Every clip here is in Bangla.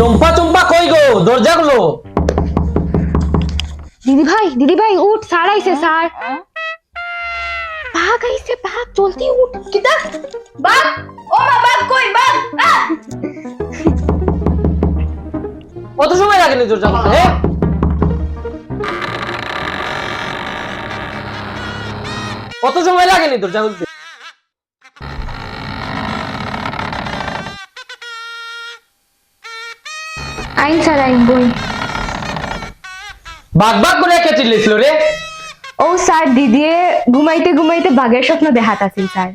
চম্পা চম্পা কই গো? দরজা গুলো দিদি ভাই দিদি ভাই উঠ স্যার আইছে স্যার বাঘ আইছে বাঘ জলদি উঠ। কিতা? বাঘ? ও মা বাঘ কই? আহ! কত সময় লাগেনি দরজা খুলতে হ্যাঁ কত সময় লাগেনি দরজা খুলতে? আইন স্যার আইন বই। বাঘ বাঘ করে কে চিল্লেছিল রে? ও স্যার দিদিয়ে ঘুমাইতে ঘুমাইতে বাঘের স্বপ্ন দেখাত আছিল স্যার।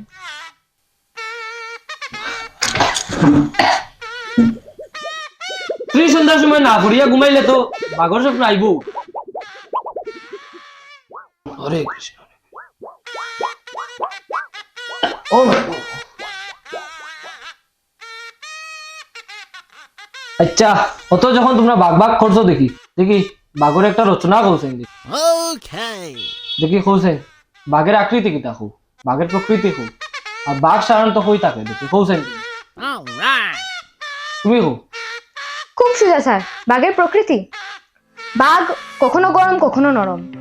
তুই সন্ধ্যার সময় না ঘুরিয়া ঘুমাইলে তো বাঘর স্বপ্ন আইব। হরে কৃষ্ণ। ও আচ্ছা অত যখন তোমরা বাঘ বাঘ করছ দেখি দেখি বাঘর একটা রচনা করছেন দেখি. কৌছেন বাঘের আকৃতি কি দেখো বাঘের প্রকৃতি খুব আর বাঘ সাধারণত হই থাকে দেখি কৌছেন তুমি হো? খুব সোজা স্যার বাঘের প্রকৃতি। বাঘ কখনো গরম কখনো নরম।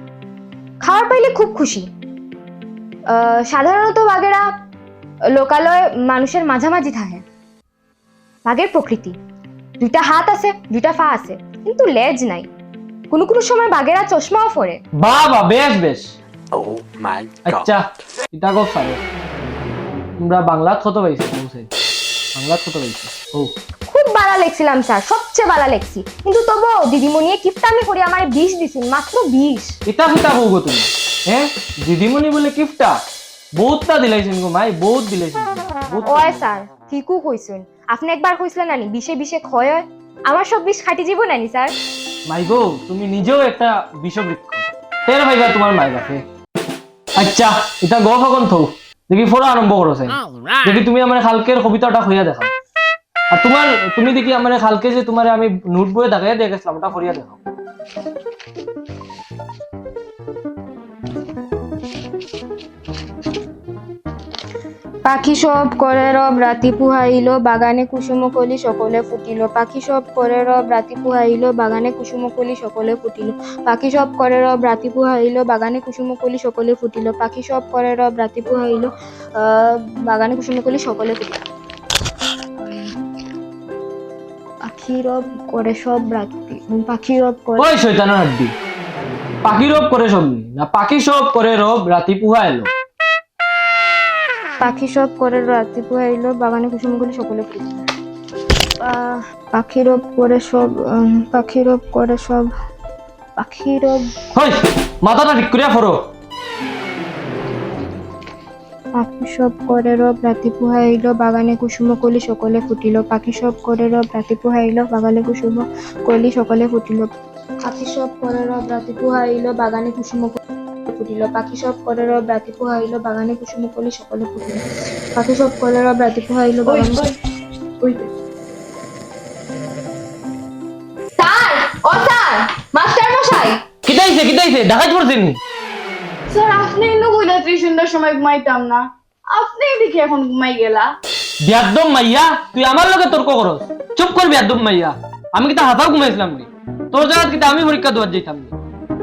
খাবার পাইলে খুব খুশি। আহ, সাধারণত বাঘেরা লোকালয় মানুষের মাঝামাঝি থাকে। বাঘের প্রকৃতি। দুইটা হাত আছে দুইটা পা আছে কিন্তু লেজ নাই। কোনো কোনো সময় বাঘেরা চশমাও পরে। বাবা বেশ বেশ। Oh my আচ্ছা এটা গো পারে। তোমরা বাংলাত কত পাইছো বাংলাত কত পাইছো। ও। খুব বালা লেখছিলাম স্যার সবচেয়ে বালা লেখছি। কিন্তু তবু দিদিমণিয়ে কিফটামি করে আমার বিষ দিছিল মাত্র বিষ। ইতা ফিতা হও গো তুমি? হ্যাঁ দিদিমণি বলে কিফটা? বহুতটা দিলাইছেন গো মাই বহুত দিলাইছেন। ওয় স্যার ঠিকও কইছেন। আপনি একবার কইছিলেন নানি বিষে বিষে ক্ষয় হয়। আমার সব বিষ খাটি যাব নানি স্যার। মাই গো তুমি নিজেও একটা বিষবৃক্ষ। তের ভাইবা তোমার বাপে আচ্ছা এটা গ ফগন থৌ দেখি ফোরা আরম্ভ All right. দেখি তুমি আমার খালকের কবিতাটা হইয়া দেখাও আর তোমার তুমি দেখি আমার খালকে যে তোমার আমি নোট বইয়ে দেখাইয়া দিয়ে গেছিলাম ওটা করিয়া দেখাও পাখি সব করে রব, রাতি পুহাইল, বাগানে কুসুমকলি সকলে ফুটিল। পাখি সব করে রব, রাতি পুহাইল, বাগানে কুসুমকলি সকলে ফুটিল। পাখি সব করে রব, রাতি পুহাইল, বাগানে কুসুমকলি সকলে ফুটিল। পাখি সব করে রব, রাতি পুহাইল বাগানে কুসুমকলি সকলে ফুটিল। পাখি রব করে সব রাতি পাখি রব করে পাখি রব করে সব না, পাখি সব করে রব, রাতি পুহা এলো পাখি সব করে রাত্রি পুহাইল বাগানে কুসুমগুলি সকলে ফুল আহ, পাখি রব করে সব উম, পাখি রব করে সব পাখি রব হই মাথাটা ঠিক করিয়া ফরো পাখি সব করে রব রাতি পুহাইল বাগানে কুসুম কলি সকলে ফুটিল। পাখি সব করে রব রাতি পুহাইল বাগানে কুসুম কলি সকলে ফুটিল। পাখি সব করে রব রাতি পুহাইল বাগানে কুসুম কলি ফুটিল। পাখি সব করে রব রাতি পুহাইল বাগানে কুসুম কলি সকলে ফুটিল। পাখি সব করে রব রাতি পুহাইল বাগানে স্যার ও স্যার মাস্টার মশাই। কিতাইছে কিতাইছে দেখাই পড়ছেন স্যার আপনি ইনো কইলা ত্রিশ সময় ঘুমাইতাম না। আপনি দেখি এখন ঘুমাই গেলা। বিয়াদ্দম মাইয়া তুই আমার লগে তর্ক করস। চুপ কর বিয়াদ্দম মাইয়া। আমি কিতা হাতাও ঘুমাইছিলাম তোর জায়গা কিতা আমি পরীক্ষা দেওয়ার যাইতাম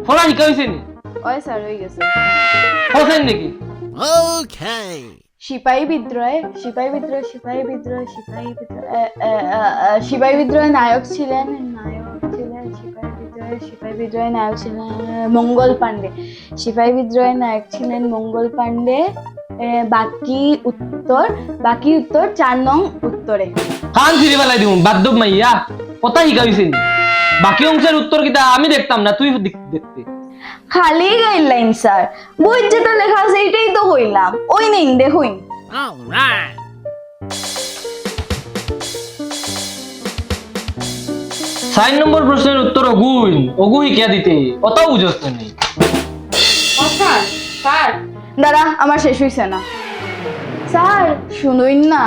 ফলা শিখা হয়েছে নি? ওই স্যার হয়ে গেছে। হোসেন নাকি? Okay. সিপাহী বিদ্রোহে সিপাহী বিদ্রোহ সিপাহী বিদ্রোহ সিপাহী বিদ্রোহ সিপাহী বিদ্রোহে নায়ক ছিলেন নায়ক ছিলেন সিপাহী বিদ্রোহে সিপাহী বিদ্রোহে নায়ক ছিলেন মঙ্গল পাণ্ডে। সিপাহী বিদ্রোহে নায়ক ছিলেন মঙ্গল পান্ডে এ, বাকি উত্তর বাকি উত্তর চার নং উত্তরে। কান ফিরে বেলাই দিম বাদ্দম মাইয়া কথা শিখা বাকি অংশের উত্তর কিতা আমি দেখতাম না তুই দেখতে। খালি গাইডলাইন স্যার বই যেটা লেখা আছে এটাই তো কইলাম। ওই নেই দেখুন। All সাইন নম্বর প্রশ্নের উত্তর অগুই। অগু শিকিয়া দিতে? অত বুঝস না। নেই স্যার স্যার দাদা আমার শেষ হইছে না। স্যার শুনুন না।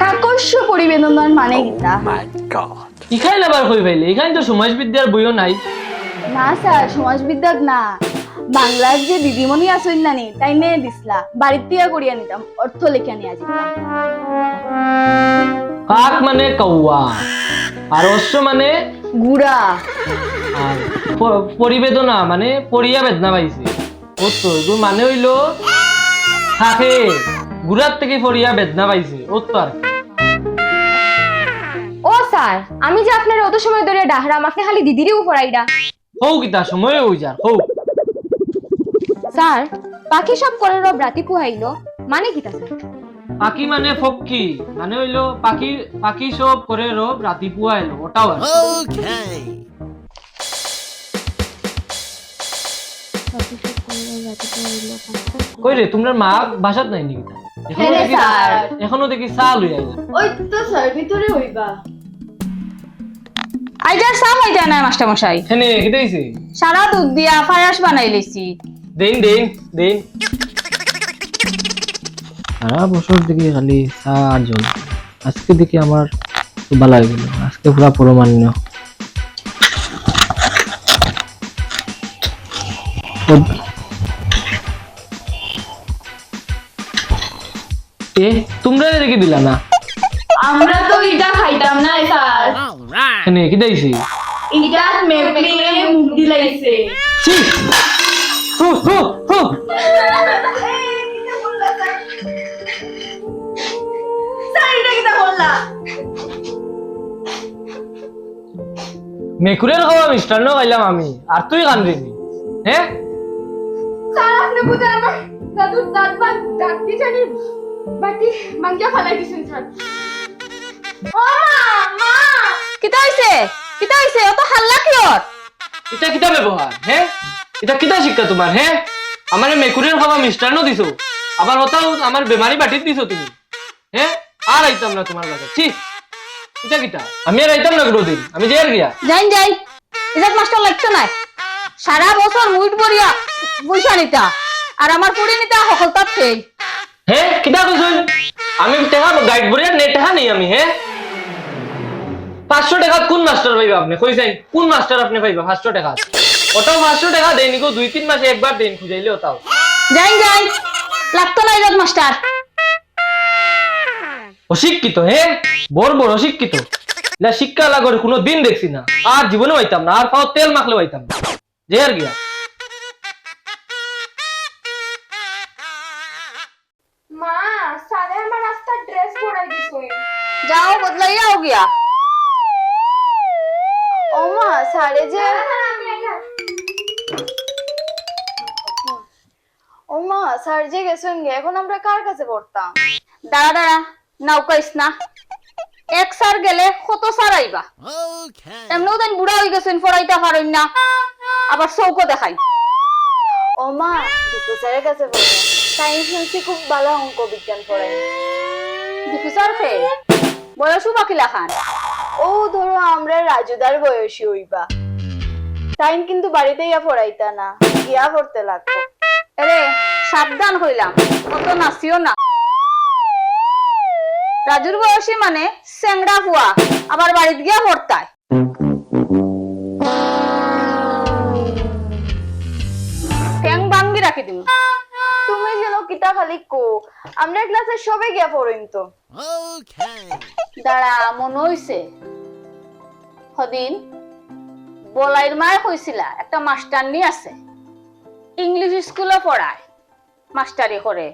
কাকস্য পরিবেদনার মানে My God. ইখাই আবার কই পাইলে? এখানে তো সমাজ বিদ্যার বইও নাই। না স্যার সমাজবিদ্যার না। বাংলার যে দিদিমণি আসইন নানি তাই নে দিসলা। বাড়ির তিয়া করিয়া নিতাম অর্থ লেখা নিয়ে যেতাম। কাক মানে কৌয়া আর অশ্ব মানে গুড়া। আর পরিবেদনা মানে পরিয়া বেদনা পাইছে। ও তো এগুলো মানে হইল থাকে গুড়ার থেকে পরিয়া বেদনা পাইছে। ও তো আর ও স্যার আমি যে আপনার অত সময় ধরে ডাহরাম আপনি খালি দিদিরই উপর আইডা। হৌ কিতা সময় হই যার হৌ স্যার বাকি সব করার রাতি পুহাইলো মানে কিতা স্যার? পাখি মানে ফক্কি মানে হইল পাখি পাখি সব করে রব ওটাও আর কই রে তোমরা মা ভাষাত নাই নাকি? এখনও হ্যাঁ দেখি- স্যার। এখনও চাল হই আইলা। ওই তো স্যার ভিতরে হইবা। আইজার সাম হইতা নাই মাস্টার মশাই এখানে কি দিয়েছে সারা দুধ দিয়া ফায়াস বানাই লইছি দেন দেন দেন সারা বছর দেখি খালি চা আর জল আজকে দেখি আমার খুব ভালো হয়ে গেল। আজকে পুরা পরমান্য। এ তোমরা দেখি দিলা না? আমরা তো ইটা খাইতাম না All কি দিয়েছি ইটা মেপলি মুখ দিলাইছে। ছি! হু হু হু! স্যার কিটা বললা। মেকুরের খাওয়া মিষ্টান্ন খাইলাম আমি? আর তুই গান দিবি হ্যাঁ স্যার আপনি বুঝে আমার দাদুর দাঁত বা দাঁত দিয়ে জানি বাটি মাঙ্গিয়া ফালাই দিছেন স্যার ও মা! কিতা হইছে কিতা হইছে অত হাল্লা কিয়র এটা কিতা ব্যবহার হ্যাঁ এটা কিতা শিক্ষা তোমার হ্যাঁ আমার মেকুরের খাওয়া মিষ্টান্ন দিছো। আবার ওটাও আমার বেমারি বাটিত দিছো তুমি। হ্যাঁ আর আইতাম না তোমার কাছে ছি। কিতা কিতা? আমি আর আইতাম না কোনোদিন আমি যে আর গিয়া যাইন যাই। ইজাত মাস্টার লাগতো নাই? সারা বছর মুইট বরিয়া পয়সা নিতা? আর আমার পুরি নিতা সকল তাত সেই। হ্যাঁ কিতা কইছুন আমি টেকা গাইড বরিয়া নে টেকা নেই আমি হ্যাঁ পাঁচশো টাকা কোন মাস্টার পাইবা আপনি? কইছেন কোন মাস্টার আপনি পাইবা? পাঁচশো টাকা। ওটাও পাঁচশো টাকা দেয়নি গো দুই তিন মাসে একবার দেন খুঁজাইলে ওটাও যাইন যাই। লাগতো না ইজাত মাস্টার। অশিক্ষিত হে? বড় বড় অশিক্ষিত। না শিক্ষা লাগরে কোনো দিন দেখছি না। আর জীবনে পাইতাম না আর পাও তেল মাখলে পাইতাম না। যে আর গিয়া। মা স্যারে আমার রাস্তার ড্রেস পরাই দিছে। যাও বদলাইয়া হো গিয়া। স্যারে যে ও মা স্যার যে গেছেন গে এখন আমরা কার কাছে পড়তাম? দাঁড়া দাঁড়া নাউকাইস না। এক সার গেলে কত সার আইবা. এমনিও তাই বুড়া হয়ে গেছেন ফরাইতে পারেন না। আবার চৌকো দেখাই। ও মা দীপু স্যারের কাছে পড়তাম। সায়েন্স শুনছি খুব ভালো অঙ্ক বিজ্ঞান পড়ায়। দীপু স্যার ফে বয়সও বাকিলা খান ও ধরো আমরা রাজুদার বয়সী হইবা। সাইন কিন্তু বাড়িতে ইয়া পড়াইতা না গিয়া পড়তে লাগবো। আরে সাবধান হইলাম অত নাচিও না। রাজুর বয়সী মানে চেংড়া ফুয়া আবার বাড়িত গিয়া পড়তায়। ঠ্যাং ভাঙ্গি রাখি দিম। তুমি যেন কিতা খালি কো আমরা ক্লাসে সবে গিয়া পড়ইন তো. দাঁড়া মন হইছে সদিন বলাইর মায় কইছিলা, একটা মাস্টারনি আছে। ইংলিশ স্কুলে পড়ায়, মাস্টারি করে।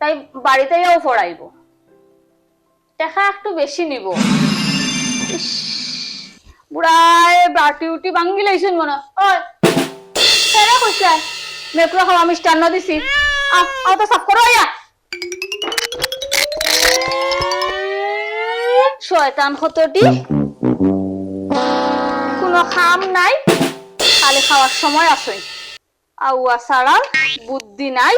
তাই বাড়িতেও পড়াইব। টাকা একটু বেশি নিব। বুড়ায় বাটি উটি ভাঙ্গি লাইছুন মনে সেরা কইছে মেকুরা খাওয়া মিষ্টান্ন দিছি। আও তো সাফ করো আয়া। শয়তান হতটি কোনো খাম নাই। খালি খাওয়ার সময় আছে আউয়া ছাড়া বুদ্ধি নাই।